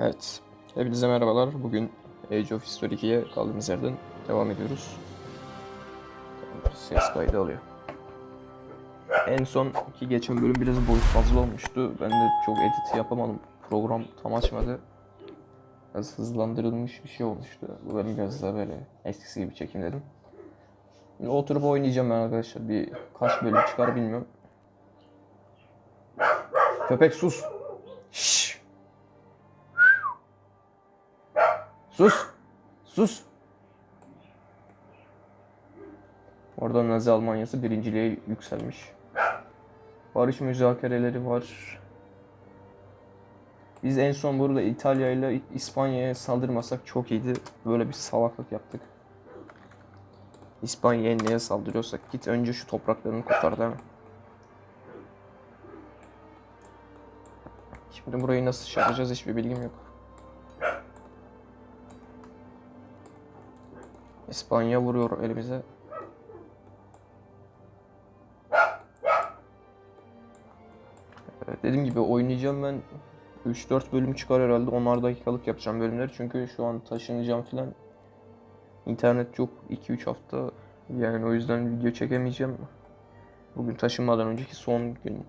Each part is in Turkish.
Evet. Hepinize merhabalar. Bugün Age of History 2'ye kaldığımız yerden devam ediyoruz. Ses kaydı alıyor. En son ki geçen bölüm biraz boyut fazla olmuştu. Ben de çok edit yapamadım. Program tam açmadı. Biraz hızlandırılmış bir şey olmuştu. Bu bölüm biraz daha böyle eskisi gibi çekeyim dedim. Şimdi oturup oynayacağım ben arkadaşlar. Bir kaç bölüm çıkar bilmiyorum. Köpek sus. Şşş. Sus. Sus. Orada Nazi Almanyası birinciliğe yükselmiş. Barış müzakereleri var. Biz en son burada İtalya ile İspanya'ya saldırmasak çok iyiydi. Böyle bir salaklık yaptık. İspanya'ya neye saldırıyorsak git önce şu topraklarını kurtar değil mi? Şimdi burayı nasıl şey yapacağız hiçbir bilgim yok. İspanya vuruyor elimize. Evet, dediğim gibi oynayacağım ben 3-4 bölüm çıkar herhalde. 10'ar dakikalık yapacağım bölümleri. Çünkü şu an taşınacağım filan. İnternet yok 2-3 hafta. Yani o yüzden video çekemeyeceğim. Bugün taşınmadan önceki son gün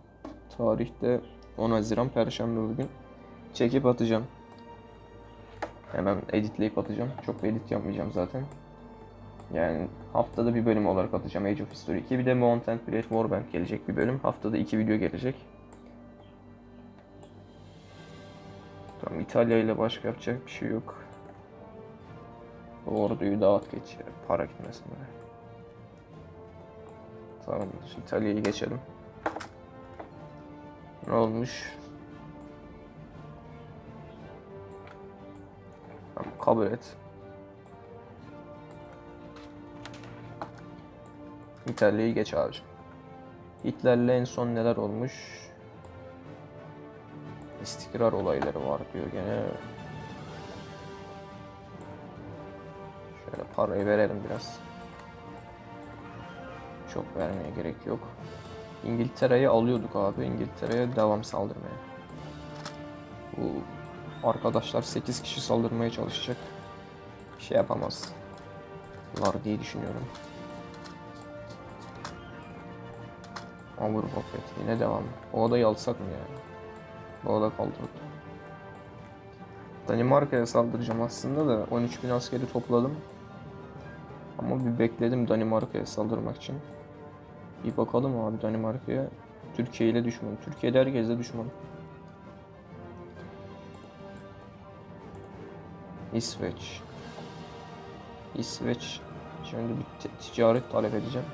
tarihte 10 Haziran Perşembe bugün. Çekip atacağım. Hemen editleyip atacağım. Çok edit yapmayacağım zaten. Yani haftada bir bölüm olarak atacağım Age of History 2. Bir de Mountain Blade Warband gelecek bir bölüm. Haftada iki video gelecek. Tamam İtalya ile başka yapacak bir şey yok. Orduyu dağıt geç. Para gitmesin böyle. Tamamdır. İtalya'yı geçelim. Ne olmuş? Tamam, kabul et. İtalya'yı geç abicim. Hitler'le en son neler olmuş? İstikrar olayları var diyor gene. Şöyle parayı verelim biraz. Çok vermeye gerek yok. İngiltere'yi alıyorduk abi. İngiltere'ye devam saldırmaya. Bu arkadaşlar 8 kişi saldırmaya çalışacak. Bir şey yapamaz. Var diye düşünüyorum. Avrupa fethi yine devam. O odayı alsak mı yani? Bu oda kaldırdı. Danimarka'ya saldıracağım aslında da 13.000 askeri topladım. Ama bir bekledim Danimarka'ya saldırmak için. Bir bakalım abi Danimarka'ya. Türkiye ile düşman. Türkiye'de herkesle düşman. İsveç. İsveç. Şimdi bir ticaret talep edeceğim.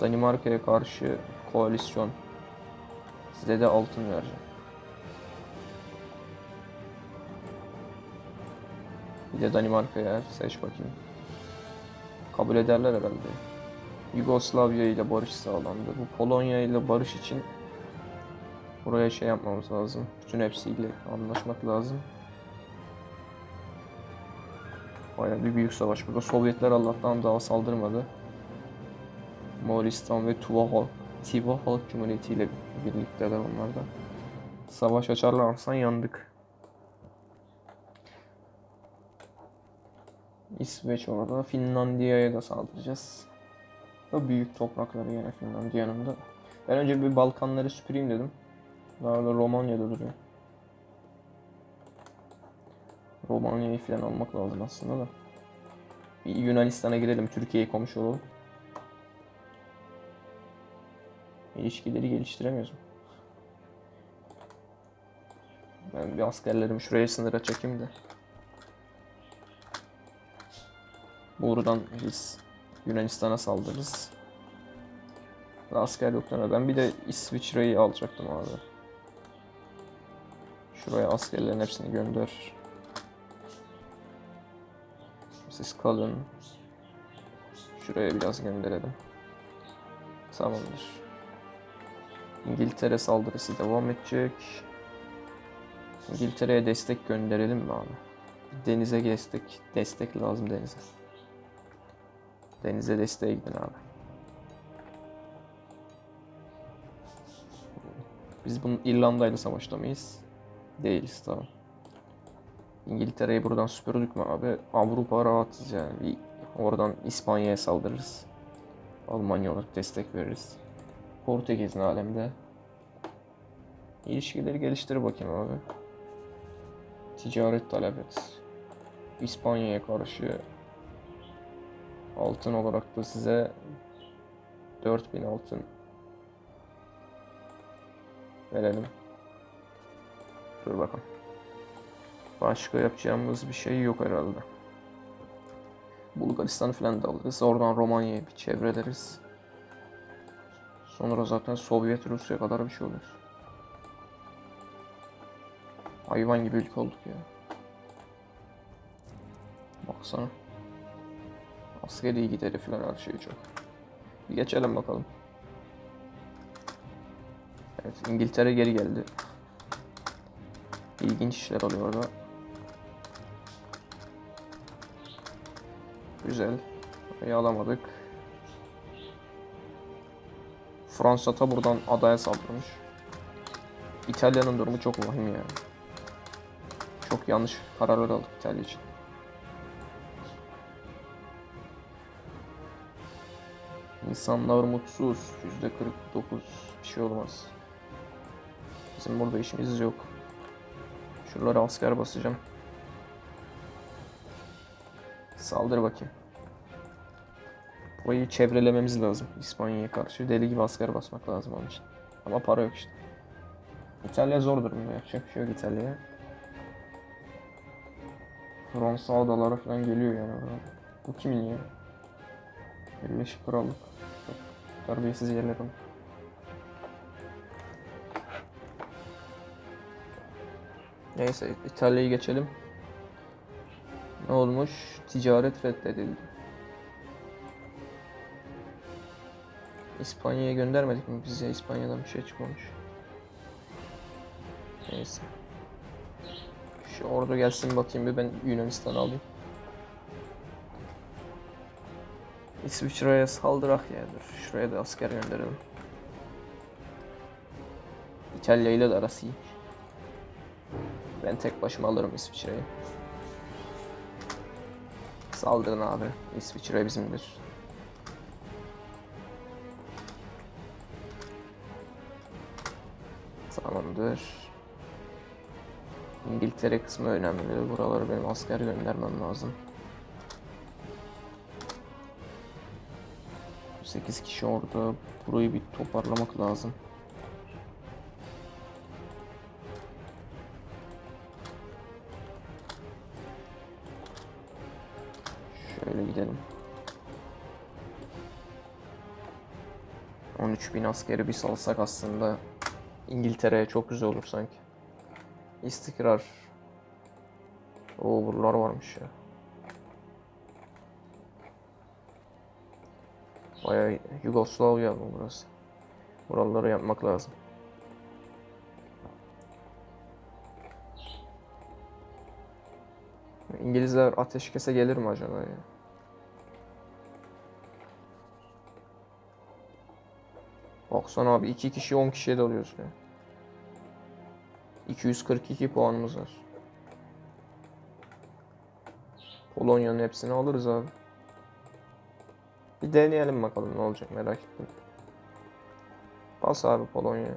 Danimarka'ya karşı koalisyon. Size de altın vereceğim. Bir de Danimarka'ya seç bakayım. Kabul ederler herhalde. Yugoslavya ile barış sağlandı. Bu Polonya ile barış için buraya şey yapmamız lazım. Bütün hepsiyle anlaşmak lazım. Bayağı bir büyük savaş burada. Sovyetler Allah'tan daha saldırmadı. Moğolistan ve Tuva Halk, Tiva Halk Cumhuriyeti ile birlikteler onlar da. Savaş açarlarsa yandık. İsveç orada. Finlandiya'ya da saldıracağız. O büyük toprakları yine Finlandiya'nın da. Ben önce bir Balkanları süpüreyim dedim. Daha da Romanya'da duruyor. Romanya'yı falan almak lazım aslında da. Bir Yunanistan'a girelim, Türkiye'yi komşu olalım. İlişkileri geliştiremiyoruz. Ben bir askerlerimi şuraya sınıra çekeyim de. Buradan biz Yunanistan'a saldırırız. Asker yok deme. Ben bir de İsviçre'yi alacaktım abi. Şuraya askerlerin hepsini gönder. Siz kalın. Şuraya biraz gönderelim. Tamamdır. İngiltere saldırısı devam edecek. İngiltere'ye destek gönderelim mi abi? Denize destek, destek lazım denize. Denize desteğe gidin abi. Biz bunun İrlanda ile savaşta mıyız? Değiliz tamam. İngiltere'yi buradan süpürdük mü abi? Avrupa rahatız yani. Bir oradan İspanya'ya saldırırız. Almanya olarak destek veririz. Portekiz'in alemde. İlişkileri geliştir bakayım abi. Ticaret talep et. İspanya'ya karşı altın olarak da size 4000 altın verelim. Dur bakalım. Başka yapacağımız bir şey yok herhalde. Bulgaristan'ı falan da alırız. Oradan Romanya'yı bir çevreleriz. Sonra zaten Sovyet Rusya kadar bir şey olur. Hayvan gibi ülke olduk ya. Baksana. Askeri gideri falan her şey çok. Bir geçelim bakalım. Evet İngiltere geri geldi. İlginç işler oluyor orada. Güzel. Burayı alamadık. Fransa ta buradan adaya saldırmış. İtalya'nın durumu çok vahim ya. Çok yanlış kararlar aldık İtalya için. İnsanlar mutsuz. Yüzde 49. Bir şey olmaz. Bizim burada işimiz yok. Şuralara asker basacağım. Saldır bakayım. Burayı çevrelememiz lazım İspanya'ya karşı. Deli gibi asker basmak lazım onun için. Ama para yok işte. İtalya zor durumda. Yapacak bir şey yok İtalya'ya. Fransa adaları falan geliyor yani. Bu kimin ya? Birleşik Krallık. Çok terbiyesiz yerler ama. Neyse İtalya'yı geçelim. Ne olmuş? Ticaret reddedildi. İspanya'ya göndermedik mi biz ya? İspanya'dan bir şey çıkmamış. Neyse. Şu ordu gelsin bakayım bir ben Yunanistan'ı alayım. İsviçre'ye saldırak ya dur. Şuraya da asker gönderelim. İtalya ile de arası iyi. Ben tek başıma alırım İsviçre'yi. Saldırın abi. İsviçre bizimdir. Tamamdır. İngiltere kısmı önemli. Buraları benim asker göndermem lazım. 8 kişi orada. Burayı bir toparlamak lazım. Şöyle gidelim. 13 bin askeri bir salsak aslında İngiltere'ye çok güzel olur sanki. İstikrar. Oo buralar varmış ya. Bayağı Yugoslavya mı burası? Buraları yapmak lazım. İngilizler ateşkese gelir mi acaba ya? Baksana abi iki kişi 10 kişiye dalıyoruz ya. 242 puanımız var. Polonya'nın hepsini alırız abi. Bir deneyelim bakalım ne olacak merak ettim. Bas abi Polonya.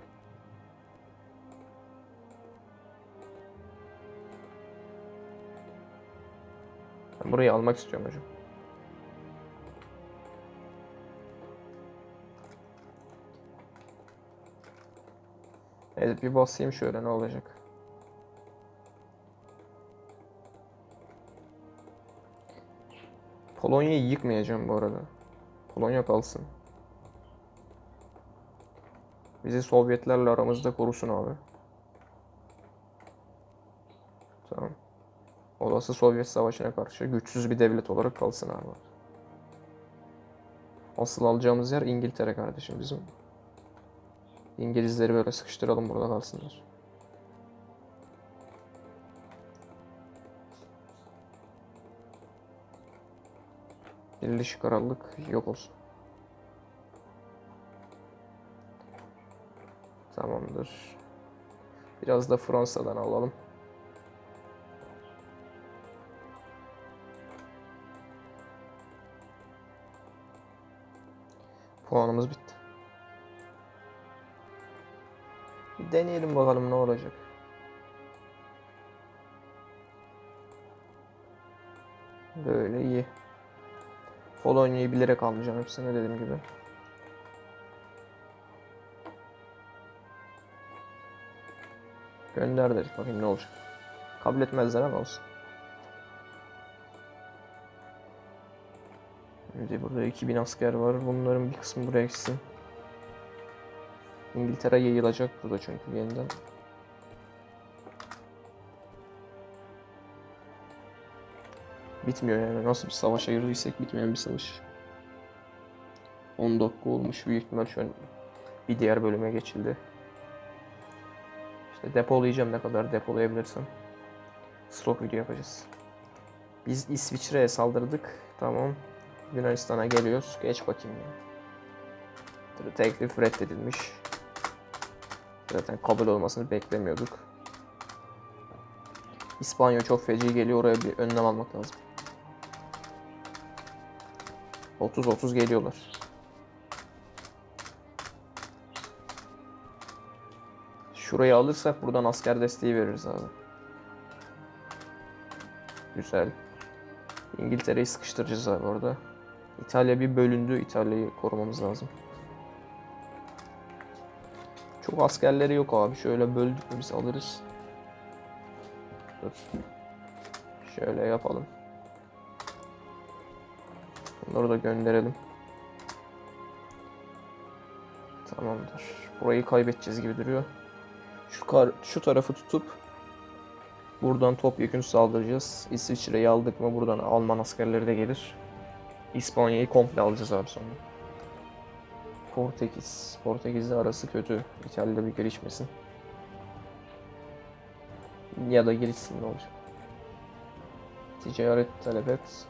Ben burayı almak istiyorum hocam. Evet bir basayım şöyle ne olacak. Polonya'yı yıkmayacağım bu arada. Polonya kalsın. Bizi Sovyetlerle aramızda korusun abi. Tamam. Olası Sovyet Savaşı'na karşı güçsüz bir devlet olarak kalsın abi. Asıl alacağımız yer İngiltere kardeşim bizim. İngilizleri böyle sıkıştıralım burada kalsınlar. Birleşik Krallık yok olsun. Tamamdır. Biraz da Fransa'dan alalım. Puanımız bitti. Deneyelim bakalım ne olacak. Böyle iyi. Polonya'yı bilerek almayacağım hepsini dediğim gibi. Gönder dedik bakayım ne olacak. Kabul etmezler ama olsun. Şimdi burada 2000 asker var. Bunların bir kısmı buraya gitsin. İngiltere yayılacak burada çünkü yeniden. Bitmiyor yani. Nasıl bir savaşa girdiysek bitmeyen bir savaş. 10 dakika olmuş. Büyük ihtimal şu an bir diğer bölüme geçildi. İşte depolayacağım ne kadar depolayabilirsem. Stok video yapacağız. Biz İsviçre'ye saldırdık. Tamam. Yunanistan'a geliyoruz. Geç bakayım ya. Tabii Teklif reddedilmiş. Zaten kabul olmasını beklemiyorduk. İspanya çok feci geliyor. Oraya bir önlem almak lazım. 30-30 geliyorlar. Şurayı alırsak buradan asker desteği veririz abi. Güzel. İngiltere'yi sıkıştıracağız abi orada. İtalya bir bölündü. İtalya'yı korumamız lazım. Çok askerleri yok abi. Şöyle böldük mü biz alırız. Dur. Şöyle yapalım. Bunları da gönderelim. Tamamdır. Burayı kaybedeceğiz gibi duruyor. Şu kar, şu tarafı tutup buradan topyekun saldıracağız. İsviçre'yi aldık mı buradan Alman askerleri de gelir. İspanya'yı komple alacağız abi sonra. Portekiz. Portekiz'le arası kötü. İtalya'da bir girişmesin. Ya da girişsin ne olacak? Ticaret talep et.